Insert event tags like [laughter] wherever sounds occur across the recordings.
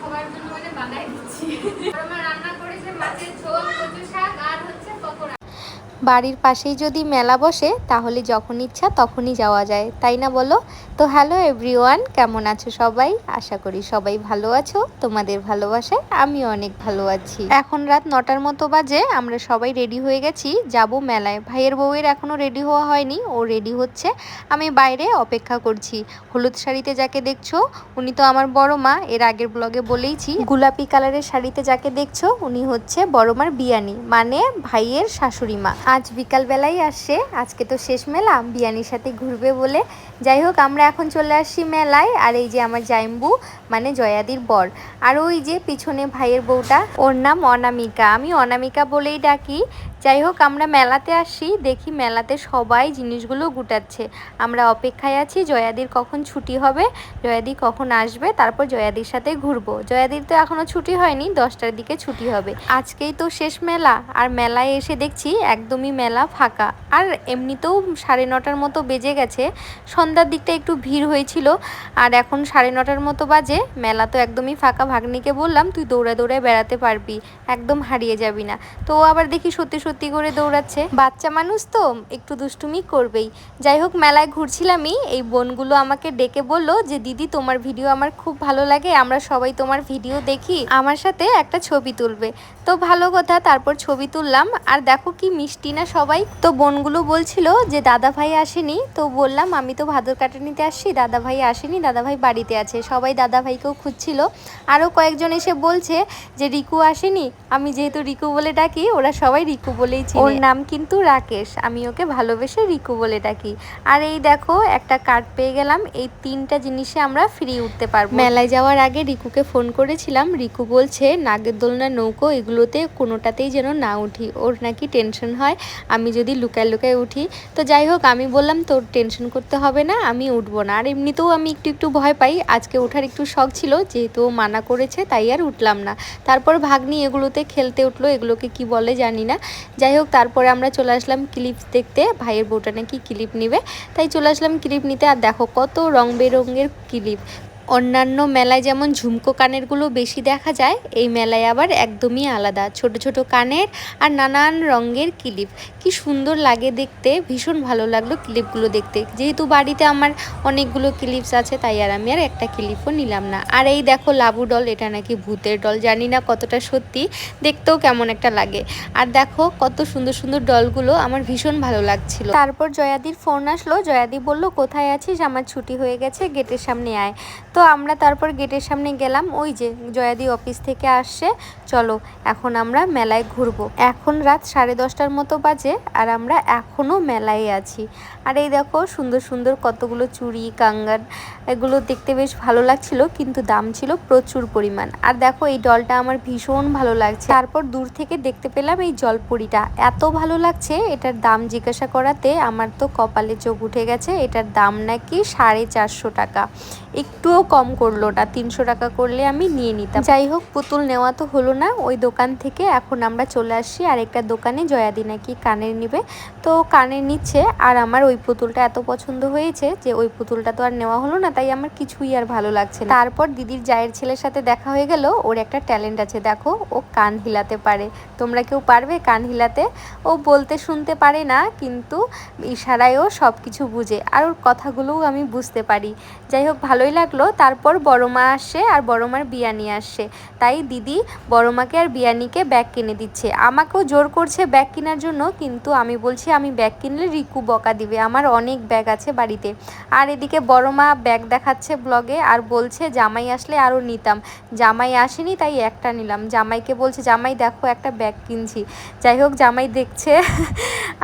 সবার জন্য মানে বানাই দিচ্ছি। আমার রান্না করেছে মাছের ঝোল, কচু শাক আর হচ্ছে পকোড়া। বাড়ির পাশেই যদি মেলা বসে, তাহলে যখন ইচ্ছা তখনই যাওয়া যায়, তাই না বলো? তো হ্যালো এভরিওয়ান, কেমন আছো সবাই? আশা করি সবাই ভালো আছো, তোমাদের ভালোবাসায় আমি অনেক ভালো আছি। এখন রাত নটার মতো বাজে, আমরা সবাই রেডি হয়ে গেছি, যাব মেলায়। ভাইয়ের বউয়ের এখনও রেডি হওয়া হয়নি, ও রেডি হচ্ছে, আমি বাইরে অপেক্ষা করছি। হলুদ শাড়িতে যাকে দেখছ, উনি তো আমার বড় মা, এর আগের ব্লগে বলেইছি, গোলাপি কালারের শাড়িতে যাকে দেখছ, উনি হচ্ছে বড় মার বিয়ানি মানে ভাইয়ের শাশুড়ি মা। আজ বিকালবেলাই আসছে আজকে তো শেষ মেলা, বিয়ানির সাথে ঘুরবে বলে। যাই হোক, আমরা এখন চলে আসি মেলায়, আর এই যে আমার জাইম্বু মানে জয়াদির বর। আর ওই যে পিছনে ভাইয়ের বউটা, ওর নাম অনামিকা। আমি অনামিকা বলেই ডাকি। যাই হোক, আমরা মেলাতে আসি, দেখি মেলাতে সবাই জিনিসগুলো গুটাচ্ছে। আমরা অপেক্ষায় আছি, জয়াদির কখন ছুটি হবে, জয়াদি কখন আসবে, তারপর জয়াদির সাথে ঘুরবো। জয়াদির তো এখনও ছুটি হয়নি, দশটার দিকে ছুটি হবে। আজকেই তো শেষ মেলা, আর মেলায় এসে দেখছি একদমই মেলা ফাঁকা। আর এমনিতেও সাড়ে নটার মতো বেজে গেছে। সন্ধ্যার দিকটা একটু ভিড় হয়েছিল। আর এখন সাড়ে নটার মতো বাজে। মেলা তো একদমই ফাঁকা। ভাগ্নিকে বললাম, তুই দৌড়ে দৌড়ে বেড়াতে পারবি। একদম হারিয়ে যাবি না। তো আবার দেখি সত্যি সত্যি করে দৌড়াচ্ছে। বাচ্চা মানুষ তো, একটু দুষ্টুমি করবেই। যাই হোক, মেলায় ঘুরছিলামই। এই বোনগুলো আমাকে ডেকে বলল যে, দিদি, তোমার ভিডিও আমার খুব ভালো লাগে। আমরা সবাই তোমার ভিডিও দেখি। আমার সাথে একটা ছবি তুলবে। তো ভালো কথা, তারপর ছবি তুললাম। আর দেখো কি মিষ্টি না সবাই। তো বোনগুলো বলছিল যে দাদা ভাই আসেনি। তো বললাম আমি তো ভাদর কাটানিতে আসছি দাদা ভাই আসেনি দাদা ভাই বাড়িতে আছে। সবাই দাদা ভাইকেও খুঁজছিল। আরও কয়েকজন এসে বলছে যে রিকু আসেনি। আমি যেহেতু রিকু বলে ডাকি ওরা সবাই রিকু বলেই চিনে। ওর নাম কিন্তু রাকেশ। আমি ওকে ভালোবেসে রিকু বলে ডাকি। আর এই দেখো একটা কার্ড পেয়ে গেলাম। এই তিনটা জিনিসে আমরা ফ্রি উঠতে পারব। মেলায় যাওয়ার আগে রিকুকে ফোন করেছিলাম। রিকু বলছে নাগের দোলনা নৌকো এগুলোতে কোনোটাতেই যেন না উঠি। ওর নাকি টেনশন হয়। আমি যদি লুকায় লুকায় উঠি, তো যাই হোক, আমি বললাম, তোর টেনশন করতে হবে না, আমি উঠবো না। আর এমনিতেও আমি একটু একটু ভয় পাই। আজকে ওঠার একটু শখ ছিল, যেহেতু মানা করেছে, তাই আর উঠলাম না। তারপর ভাগ্নি এগুলোতে খেলতে উঠল, এগুলোকে কি বলে জানি না। যাই হোক, তারপরে আমরা চলে আসলাম ক্লিপ দেখতে। ভাইয়ের বউটা নাকি ক্লিপ নিবে। তাই চলে আসলাম ক্লিপ নিতে। আর দেখো, কত রং বেরঙের ক্লিপ অন্যান্য মেলায় যেমন ঝুমকো কানেরগুলো বেশি দেখা যায়, এই মেলায় আবার একদমই আলাদা। ছোট ছোট কানের আর নানান রঙের ক্লিপ। কি সুন্দর লাগে দেখতে, ভীষণ ভালো লাগল ক্লিপগুলো দেখতে। যেহেতু বাড়িতে আমার অনেকগুলো ক্লিপস আছে, তাই আর আমি আর একটা ক্লিপও নিলাম না। আর এই দেখো লাবু ডল, এটা নাকি ভূতের ডল, জানি না কতটা সত্যি, দেখতেও কেমন একটা লাগে। আর দেখো কত সুন্দর সুন্দর ডলগুলো, আমার ভীষণ ভালো লাগছিল। তারপর জয়াদির ফোন আসলো, জয়াদি বলল, কোথায় আছিস? আমার ছুটি হয়ে গেছে, গেটের সামনে আয়। তো আমরা তারপর গেটের সামনে গেলাম, ওই যে জয়াদি অফিস থেকে আসছে চলো, এখন আমরা মেলায় ঘুরবো। এখন রাত সাড়ে দশটার মতো বাজে আর আমরা এখনও মেলায় আছি। আর এই দেখো, সুন্দর সুন্দর কতগুলো চুড়ি, কাঙ্গার, এগুলো দেখতে বেশ ভালো লাগছিল, কিন্তু দাম ছিল প্রচুর পরিমাণ। আর দেখো, এই ডলটা আমার ভীষণ ভালো লাগছে। তারপর দূর থেকে দেখতে পেলাম এই জলপুরিটা। এত ভালো লাগছে, এটার দাম জিজ্ঞাসা করাতে আমার তো কপালে চোখ উঠে গেছে, এটার দাম নাকি সাড়ে চারশো টাকা। একটুও কম করল না তিনশো টাকা করলে আমি নিয়ে নিতাম। যাই হোক, পুতুল নেওয়া তো হলো না, ওই দোকান থেকে এখন আমরা চলে আসছি আরেকটা দোকানে, জয়াদি নাকি কানের নিবে। তো কানের নিচ্ছে, আর আমার ওই পুতুলটা এত পছন্দ হয়েছে যে ওই পুতুলটা তো আর নেওয়া হলো না, তাই আমার কিছুই আর ভালো লাগছে তারপর দিদির জায়ের ছেলের সাথে দেখা হয়ে গেল, ওর একটা ট্যালেন্ট আছে, দেখো, ও কান হিলাতে পারে। তোমরা কেউ পারবে কান হিলাতে? ও বলতে শুনতে পারে না, কিন্তু ইশারায়ও সব কিছু বুঝে, আর ওর কথাগুলোও আমি বুঝতে পারি। যাই হোক, ভালোই লাগল তারপর বড় মা আসছে আর বড় মার বিয়ানি আসছে তাই দিদি বড় মাকে আর বিয়ানিকে ব্যাগ কিনে দিচ্ছে। আমাকেও জোর করছে ব্যাগ কেনার জন্য, কিন্তু আমি বলছি, আমি ব্যাগ কিনলে রিকু বকা দিবে। আমার অনেক ব্যাগ আছে বাড়িতে। আর এদিকে বড় মা ব্যাগ দেখাচ্ছে ব্লগে আর বলছে, জামাই আসলে আরও নিতাম। জামাই আসেনি, তাই একটা নিলাম। জামাইকে বলছে, জামাই দেখো, একটা ব্যাগ কিনছি। যাই হোক, জামাই দেখছে।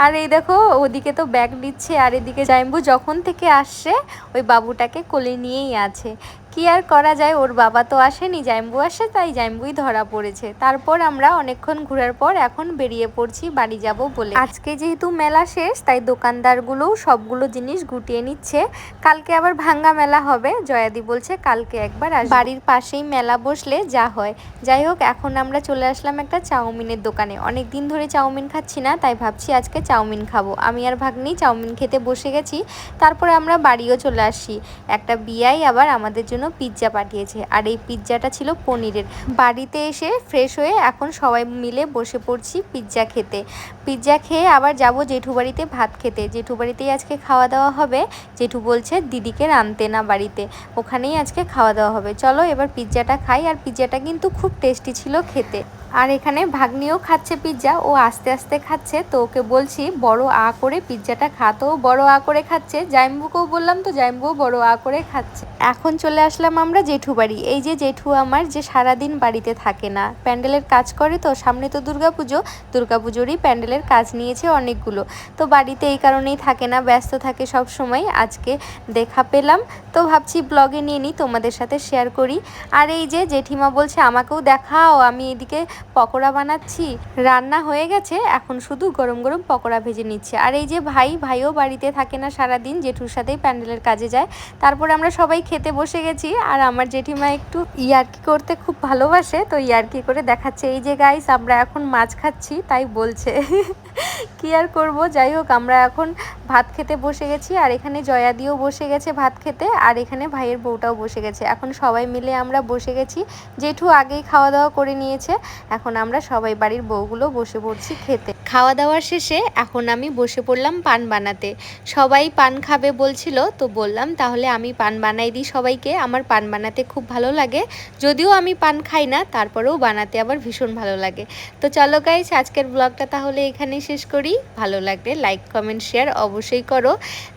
আর এই দেখো, ওদিকে তো ব্যাগ নিচ্ছে। আর এদিকে জাইম্বু যখন থেকে আসছে ওই বাবুটাকে কোলে নিয়েই আছে। কি আর করা যায়? ওর বাবা তো আসেনি, জাইম্বু আসে, তাই জাইম্বুই ধরা পড়েছে। তারপর আমরা অনেকক্ষণ ঘোরার পর এখন বেরিয়ে পড়ছি, বাড়ি যাব বলে। আজকে যেহেতু মেলা শেষ, তাই দোকানদারগুলোও সবগুলো জিনিস গুটিয়ে নিচ্ছে। কালকে আবার ভাঙ্গা মেলা হবে, জয়াদি বলছে কালকে একবার আসবে। বাড়ির পাশেই মেলা বসলে যা হয়। যাই হোক, এখন আমরা চলে আসলাম একটা চাউমিনের দোকানে। অনেক দিন ধরে চাউমিন খাচ্ছি না, তাই ভাবছি আজকে চাউমিন খাব। আমি আর ভাগ্নি চাউমিন খেতে বসে গেছি, তারপরে আমরা বাড়িও চলে আসছি। একটা বিয়াই আবার আমাদের জন্য জন্য পিৎজা পাঠিয়েছে। আর এই পিৎজাটা ছিল পনিরের। বাড়িতে এসে ফ্রেশ হয়ে এখন সবাই মিলে বসে পড়ছি পিৎজা খেতে। পিৎজা খেয়ে আবার যাব জেঠু বাড়িতে ভাত খেতে। জেঠু বাড়িতেই আজকে খাওয়া দাওয়া হবে। জেঠু বলছে, দিদিকে রানতে না বাড়িতে। ওখানেই আজকে খাওয়া দাওয়া হবে। চলো এবার পিৎজাটা খাই। আর পিৎজাটা কিন্তু খুব টেস্টি ছিল খেতে। আর এখানে ভাগ্নিও খাচ্ছে পিৎজা, ও আস্তে আস্তে খাচ্ছে। তো ওকে বলছি, বড় আ করে পিৎজাটা খাতো বড় আ করে খাচ্ছে। জাইম্বুকেও বললাম তো জাইম্বুও বড় আ করে খাচ্ছে। এখন চলে আসলাম আমরা জেঠু বাড়ি। এই যে জেঠু আমার যে সারাদিন বাড়িতে থাকে না, প্যান্ডেলের কাজ করে তো, সামনে তো দুর্গাপুজো। দুর্গাপুজোরই প্যান্ডেলের কাজ নিয়েছে অনেকগুলো। তো বাড়িতে এই কারণেই থাকে না, ব্যস্ত থাকে সব সময়। আজকে দেখা পেলাম। তো ভাবছি ব্লগে নিয়ে নিই, তোমাদের সাথে শেয়ার করি। আর এই যে জেঠিমা বলছে, আমাকেও দেখাও, আমি এদিকে পকোড়া বানাচ্ছি, রান্না হয়ে গেছে, এখন শুধু গরম গরম পকোড়া ভেজে নিচ্ছে। আর এই যে ভাই, ভাইও বাড়িতে থাকে না সারাদিন, জেঠুর সাথেই প্যান্ডেলের কাজে যায়। তারপর আমরা সবাই খেতে বসে গেছি, আর আমার জেঠিমা একটু ইয়ার্কি করতে খুব ভালোবাসে, তো ইয়ার্কি করে দেখাচ্ছে, এই যে গাইস আমরা এখন মাছ খাচ্ছি। তাই বলছে। [laughs] কি আর করব? যাই হোক, আমরা এখন ভাত খেতে বসে গেছি, আর এখানে জয়াদিও বসে গেছে ভাত খেতে, আর এখানে ভাইয়ের বউটাও বসে গেছে। এখন সবাই মিলে আমরা বসে গেছি, জেঠু আগেই খাওয়া দাওয়া করে নিয়েছে, এখন আমরা সবাই বাড়ির বউগুলো বসে পড়ছি খেতে। খাওয়া দাওয়ার শেষে এখন আমি বসে পড়লাম পান বানাতে। সবাই পান খাবে বলছিল, তো বললাম তাহলে আমি পান বানাই দিই সবাইকে, আমার পান বানাতে খুব ভালো লাগে, যদিও আমি পান খাই না, তারপরেও বানাতে আবার ভীষণ ভালো লাগে। তো চলো গাইস আজকের ব্লগটা তাহলে এখানেই শেষ করি, ভালো লাগলে লাইক কমেন্ট শেয়ার অবশ্যই করো।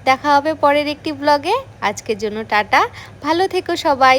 দেখা হবে পরের একটি ব্লগে আজকের জন্য টাটা। ভালো থেকো সবাই।